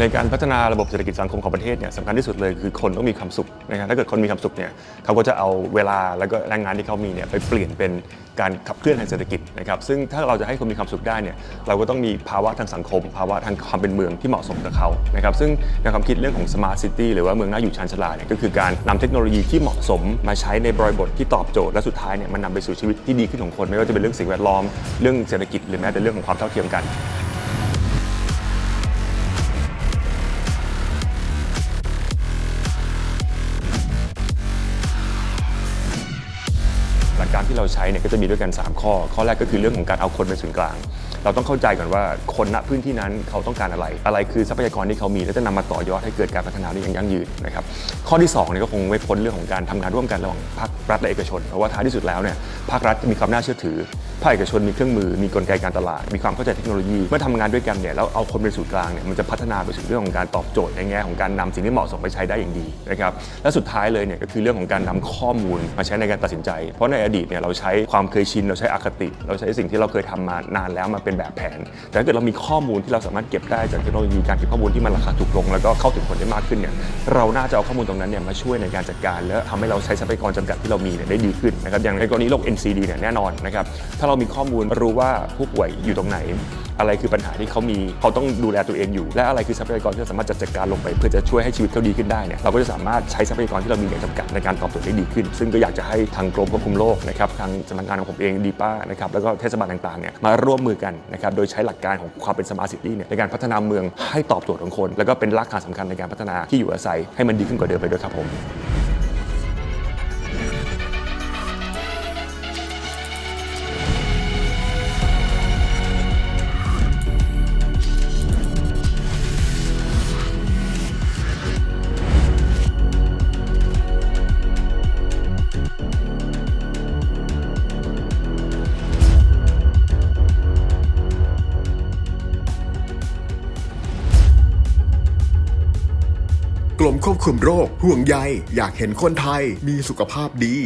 ในการพัฒนาระบบเศรษฐกิจสังคมของประเทศเนี่ยสำคัญที่สุดเลยคือคนต้องมีความสุขนะครับถ้าเกิดคนมีความสุขเนี่ยเขาก็จะเอาเวลาแล้วก็แรงงานที่เขามีเนี่ยไปเปลี่ยนเป็นการขับเคลื่อนทางเศรษฐกิจนะครับซึ่งถ้าเราจะให้คนมีความสุขได้เนี่ยเราก็ต้องมีภาวะทางสังคม ภาวะทางความเป็นเมืองที่เหมาะสมกับเขานะครับซึ่งในความคิดเรื่องของ smart city หรือว่าเมืองน่าอยู่ชานฉลาดเนี่ยก็คือการนำเทคโนโลยีที่เหมาะสมมาใช้ในบริบทที่ตอบโจทย์และสุดท้ายเนี่ยมันนำไปสู่ชีวิตที่ดีขึ้นของคน ไม่ว่าจะเป็นเรื่องสิ่งแวดล้อมเรื่องเศรษฐกิจหรือแม้แต่เรื่องของความเท่าเทียมกัน กรารที่เราใช้เนี่ยก็จะมีด้วยกัน 3 ข้อ ข้อแรกก็คือเรื่องของการเอาคนเป็นศูนย์กลาง เราต้องเข้าใจก่อนว่าคนณพื้นที่นั้นเขาต้องการอะไร อะไรคือทรัพยากรที่เขามีแล้วจะนำมาต่อยอดให้เกิดการพัฒนาได้อย่างยั่งยืนนะครับข้อที่2เนี่ยก็คงไม่พ้นเรื่องของการทำงานร่วมกันระหว่างภาครัฐและเอกชน เพราะว่าท้ายที่สุดแล้วเนี่ยภาครัฐมีความน่าเชื่อถือ ภาคเอกชนมีเครื่องมือมีกลไกการตลาด มีความเข้าใจเทคโนโลยีเมื่อทำงานด้วยกันเนี่ยแล้วเอาคนเป็นศูนย์กลางเนี่ยมันจะพัฒนาไปสู่เรื่องของการตอบโจทย์ในแง่ของการนำสิ่งที่เหมาะสมไปใช้ได้อย่างดีนะครับและสุดท้ายเลยเนี่ยก็คือเรื่องของการนำข้อมูลมาใช้ในการตัดสินใจ เพราะในอดีตเนี่ยเราใช้ความเคยชินเราใช้อคติ เราใช้สิ่งที่เราเคยทำมานานแล้วมาเป็นแบบแผน แต่ถ้าเกิดเรามีข้อมูลที่เราสามารถเก็บได้จากเทคโนโลยีการเก็บข้อมูลที่มันราคาถูกลง แล้วก็เข้าถึงคนได้มากขึ้นเนี่ยเราน่าจะเอาข้อมูลตรงนั้นเนี่ยมาช่วยในการจัดการ และทำให้เราใช้ทรัพยากรจำกัดที่เรามีเนี่ยได้ดีขึ้นนะครับอย่างในกรณีโรค NCD เนี่ยแน่นอนนะครับถ้าเรามีข้อมูลรู้ว่าผู้ป่วยอยู่ตรงไหน อะไรคือปัญหาที่เขามีเขาต้องดูแลตัวเองอยู่ และอะไรคือทรัพยากรที่เราสามารถจัดการลงไป เพื่อจะช่วยให้ชีวิตเขาดีขึ้นได้เนี่ยเราก็จะสามารถใช้ทรัพยากรที่เรามีอย่างจำกัดในการตอบโจทย์ได้ดีขึ้น ซึ่งก็อยากจะให้ทางกรมควบคุมโรคนะครับทางสำนักงานของผมเองดีป้านะครับแล้วก็เทศบาลต่างๆเนี่ยมาร่วมมือกันนะครับโดยใช้หลักการของความเป็นสมาร์ทซิตี้เนี่ยในการพัฒนาเมืองให้ตอบโจทย์ของคน แล้วก็เป็นรากฐานสำคัญในการพัฒนาที่อยู่อาศัยให้มันดีขึ้นกว่าเดิมไปด้วยครับผม กรมควบคุมโรค ห่วงใยอยากเห็นคนไทยมีสุขภาพดี